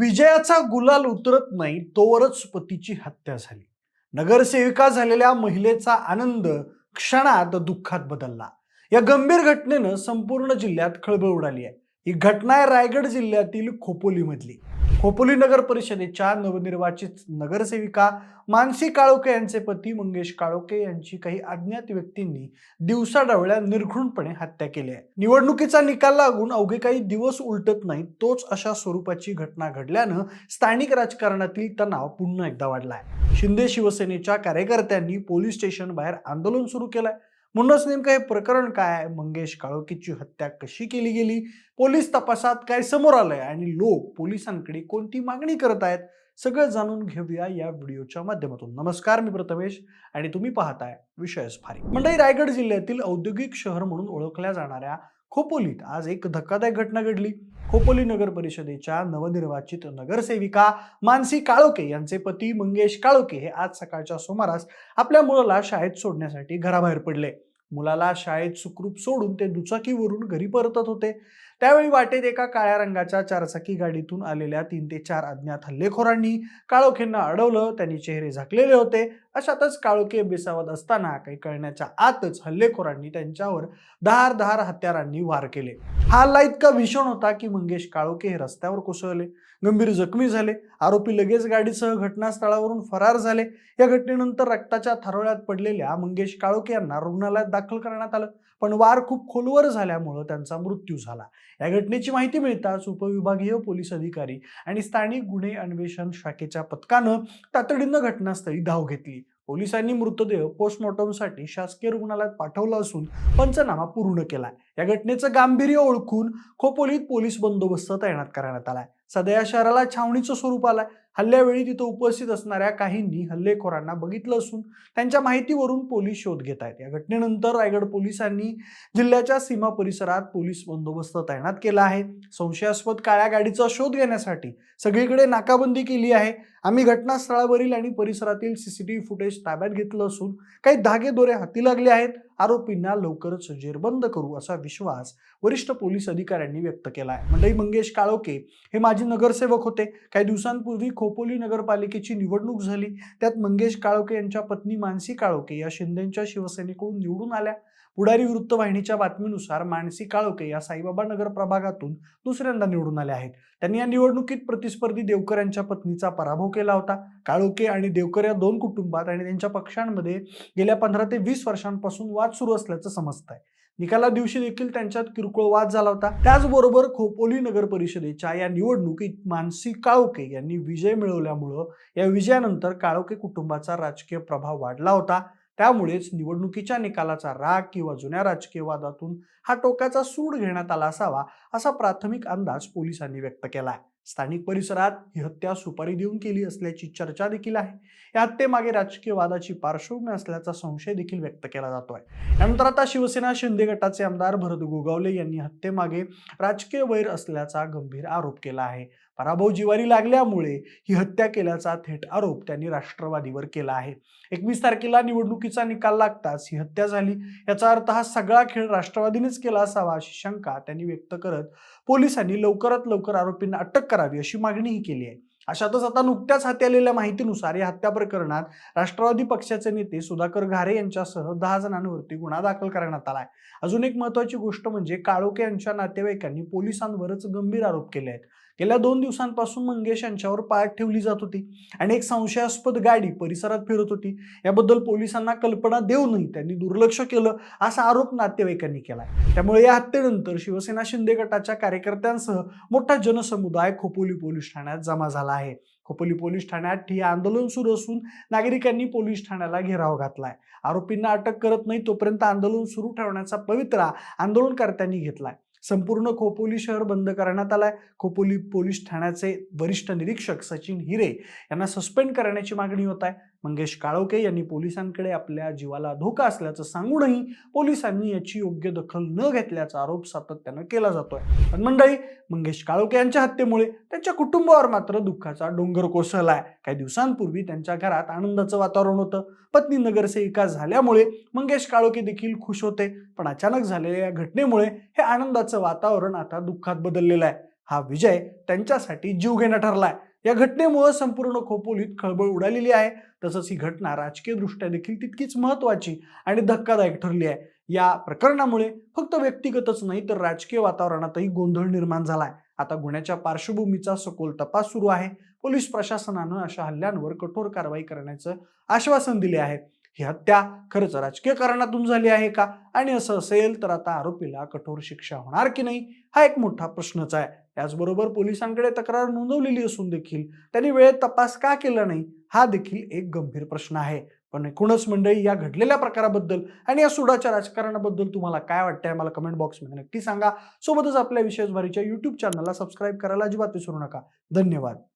विजयाचा गुलाल उतरत नाही तोवरच पतीची हत्या झाली. नगरसेविका झालेल्या महिलेचा आनंद क्षणात दुःखात बदलला. या गंभीर घटनेनं संपूर्ण जिल्ह्यात खळबळ उडाली आहे. ही घटना आहे रायगड जिल्ह्यातील खोपोलीमधली. खोपोली नगर परिषदेच्या नवनिर्वाचित नगरसेविका मानसी काळोके यांचे पती मंगेश काळोके यांची काही अज्ञात व्यक्तींनी दिवसाढवळ्या निर्घृणपणे हत्या केली आहे. निवडणुकीचा निकाल लागून अवघे काही दिवस उलटत नाही तोच अशा स्वरूपाची घटना घडल्यानं स्थानिक राजकारणातील तणाव पुन्हा एकदा वाढलाय. शिंदे शिवसेनेच्या कार्यकर्त्यांनी पोलीस स्टेशन बाहेर आंदोलन सुरू केलंय. म्हणूनच नेमकं हे प्रकरण काय आहे? मंगेश काळोखीची हत्या कशी केली गेली? पोलीस तपासात काय समोर आलंय? आणि लोक पोलिसांकडे कोणती मागणी करत आहेत? सगळं जाणून घेऊया या व्हिडिओच्या माध्यमातून. नमस्कार मी प्रथमेश आणि तुम्ही पाहताय विषयच भारी. मंडई रायगड जिल्ह्यातील औद्योगिक शहर म्हणून ओळखल्या जाणाऱ्या खोपोलीत आज एक धक्कादायक घटना घडली. खोपोली नगर परिषदेच्या नवनिर्वाचित नगरसेविका मानसी काळोके यांचे पती मंगेश काळोके हे आज सकाळच्या सुमारास आपल्या मुलाला शाळेत सोडण्यासाठी घराबाहेर पडले. मुलाला शाळेत सुखरूप सोडून ते दुचाकीवरून घरी परतत होते. त्यावेळी वाटेत एका काळ्या रंगाच्या चारचाकी गाडीतून आलेल्या तीन ते चार अज्ञात हल्लेखोरांनी काळोखेंना अडवलं. त्यांनी चेहरे झाकलेले होते. अशातच काळोखे बेसावत असताना काही कळण्याच्या आतच हल्लेखोरांनी त्यांच्यावर धार धार हत्यारांनी वार केले. हा हल्ला इतका भीषण होता की मंगेश काळोखे हे रस्त्यावर कोसळले. गंभीर जखमी झाले. आरोपी लगेच गाडीसह घटनास्थळावरून फरार झाले. या घटनेनंतर रक्ताच्या थरोळ्यात पडलेल्या मंगेश काळोखे यांना रुग्णालयात दाखल करण्यात आलं. पण वार खूप खोलवर झाल्यामुळं त्यांचा मृत्यू झाला. या घटनेची माहिती मिळताच उपविभागीय पोलीस अधिकारी आणि स्थानिक गुन्हे अन्वेषण शाखेच्या पथकानं तातडीनं घटनास्थळी धाव घेतली. पोलिसांनी मृतदेह पोस्टमॉर्टमसाठी शासकीय रुग्णालयात पाठवला असून पंचनामा पूर्ण केलाय. या घटनेचं गांभीर्य ओळखून खोपोलीत पोलीस बंदोबस्त तैनात करण्यात आलाय. सध्या या शहराला छावणीचं स्वरूप आलंय. हल्ल्यावेळी तिथं उपस्थित असणाऱ्या काहींनी हल्लेखोरांना बघितलं असून त्यांच्या माहितीवरून पोलीस शोध घेत आहेत. या घटनेनंतर रायगड पोलिसांनी जिल्ह्याच्या सीमा परिसरात पोलीस बंदोबस्त तैनात केला आहे. संशयास्पद काळ्या गाडीचा शोध घेण्यासाठी सगळीकडे नाकाबंदी केली आहे. आम्ही घटनास्थळावरील आणि परिसरातील सीसीटीव्ही फुटेज ताब्यात घेतलं असून काही धागेदोरे हाती लागले आहेत. आरोपींना लवकरच जेरबंद करू असा विश्वास वरिष्ठ पोलीस अधिकाऱ्यांनी व्यक्त केला आहे मंडई मंगेश काळोके हे माजी नगरसेवक होते. काही दिवसांपूर्वी खोपोली नगरपालिकेची निवडणूक झाली. त्यात मंगेश काळोके यांच्या पत्नी मानसी काळोके या शिंदेच्या शिवसेनेकडून निवडून आल्या. पुढारी वृत्तवाहिनीच्या बातमीनुसार मानसी काळोके या साईबाबा नगर प्रभागातून दुसऱ्यांदा निवडून आल्या आहेत. त्यांनी या निवडणुकीत प्रतिस्पर्धी देवकर यांच्या पत्नीचा पराभव केला होता. काळोके आणि देवकर या दोन कुटुंबात आणि त्यांच्या पक्षांमध्ये गेल्या पंधरा ते वीस वर्षांपासून वाद सुरू असल्याचं समजत आहे निकाला दिवशी देखील त्यांच्यात किरकोळ वाद झाला होता. त्याचबरोबर खोपोली नगर परिषदेच्या या निवडणुकीत मानसी काळोके यांनी विजय मिळवल्यामुळं या विजयानंतर काळोके कुटुंबाचा राजकीय प्रभाव वाढला होता. त्यामुळेच निवडणुकीच्या निकालाचा राग किंवा जुन्या राजकीय वादातून हा टोकाचा सूड घेण्यात आला असावा असा प्राथमिक अंदाज पोलिसांनी व्यक्त केला आहे स्थानिक परिसरात ही हत्या सुपारी देऊन केली असल्याची चर्चा देखील आहे. या हत्येमागे राजकीय वादाची पार्श्वभूमी असल्याचा संशय देखील व्यक्त केला जातोय. यानंतर आता शिवसेना शिंदे गटाचे आमदार भरत गोगावले यांनी हत्येमागे राजकीय वैर असल्याचा गंभीर आरोप केला आहे. पराभव जिवारी लागल्यामुळे ही हत्या केल्याचा थेट आरोप त्यांनी राष्ट्रवादीवर केला आहे. एकवीस तारखेला निवडणुकीचा निकाल लागताच ही हत्या झाली. याचा अर्थ हा सगळा खेळ राष्ट्रवादीनेच केला असावा अशी शंका त्यांनी व्यक्त करत पोलिसांनी लवकरात लवकर आरोपींना अटक करावी अशी मागणीही केली आहे. अशातच आता नुकत्याच हाती आलेल्या माहितीनुसार या हत्या प्रकरणात राष्ट्रवादी पक्षाचे नेते सुधाकर घारे यांच्यासह दहा जणांवरती गुन्हा दाखल करण्यात आलाय. अजून एक महत्वाची गोष्ट म्हणजे काळोखे यांच्या नातेवाईकांनी पोलिसांवरच गंभीर आरोप केले आहेत. गेल्या दोन दिवसांपासून मंगेश यांच्यावर पाळत ठेवली जात होती आणि एक संशयास्पद गाडी परिसरात फिरत होती. याबद्दल पोलिसांना कल्पना देऊनही त्यांनी दुर्लक्ष केलं असा आरोप नातेवाईकांनी केला त्यामुळे या हत्येनंतर शिवसेना शिंदे गटाच्या कार्यकर्त्यांसह मोठा जनसमुदाय खोपोली पोलीस ठाण्यात जमा झाला आहे. खोपोली पोलीस ठाण्यात ठिय्या आंदोलन सुरू असून नागरिकांनी पोलीस ठाण्याला घेराव घातलाय. आरोपींना अटक करत नाही तोपर्यंत आंदोलन सुरू ठेवण्याचा पवित्रा आंदोलनकर्त्यांनी घेतलाय. संपूर्ण खोपोली शहर बंद करण्यात आलाय. खोपोली पोलीस ठाण्याचे वरिष्ठ निरीक्षक सचिन हिरे यांना सस्पेंड करण्याची मागणी होत आहे. मंगेश काळोके यांनी पोलिसांकडे आपल्या जीवाला धोका असल्याचं सांगूनही पोलिसांनी याची योग्य दखल न घेतल्याचा आरोप सातत्यानं केला जातोय. पण मंडळी मंगेश काळोके यांच्या हत्येमुळे त्यांच्या कुटुंबावर मात्र दुःखाचा डोंगर कोसळलाय. काही दिवसांपूर्वी त्यांच्या घरात आनंदाचं वातावरण होतं. पत्नी नगरसेविका झाल्यामुळे मंगेश काळोके देखील खुश होते. पण अचानक झालेल्या या घटनेमुळे हे आनंदाचं वातावरण आता दुःखात बदललेलं आहे. हा विजय त्यांच्यासाठी जीवघेणा ठरलाय. या घटनेमुळे संपूर्ण खोपोलीत खळबळ उडालेली आहे. तसंच ही घटना राजकीयदृष्ट्या देखील तितकीच महत्वाची आणि धक्कादायक ठरली आहे. या प्रकरणामुळे फक्त व्यक्तिगतच नाही तर राजकीय वातावरणातही गोंधळ निर्माण झालाय आता गुन्ह्याच्या पार्श्वभूमीचा सखोल तपास सुरू आहे. पोलीस प्रशासनानं अशा हल्ल्यांवर कठोर कारवाई करण्याचं आश्वासन दिले आहे. ही हत्या खरंच राजकीय कारणातून झाली आहे का? आणि असं असेल तर आता आरोपीला कठोर शिक्षा होणार की नाही? हा एक मोठा प्रश्नच आहे. त्याचबरोबर पोलिसांकडे तक्रार नोंदवलेली असून देखील त्यांनी वेळेत तपास का केला नाही? हा देखील एक गंभीर प्रश्न आहे. पण एकूणच मंडळी या घडलेल्या प्रकाराबद्दल आणि या सुडाच्या राजकारणाबद्दल तुम्हाला काय वाटतंय मला कमेंट बॉक्समध्ये नक्की सांगा. सोबतच आपल्या विशेष भारीच्या युट्यूब चॅनलला सबस्क्राईब करायला अजिबात विसरू नका. धन्यवाद.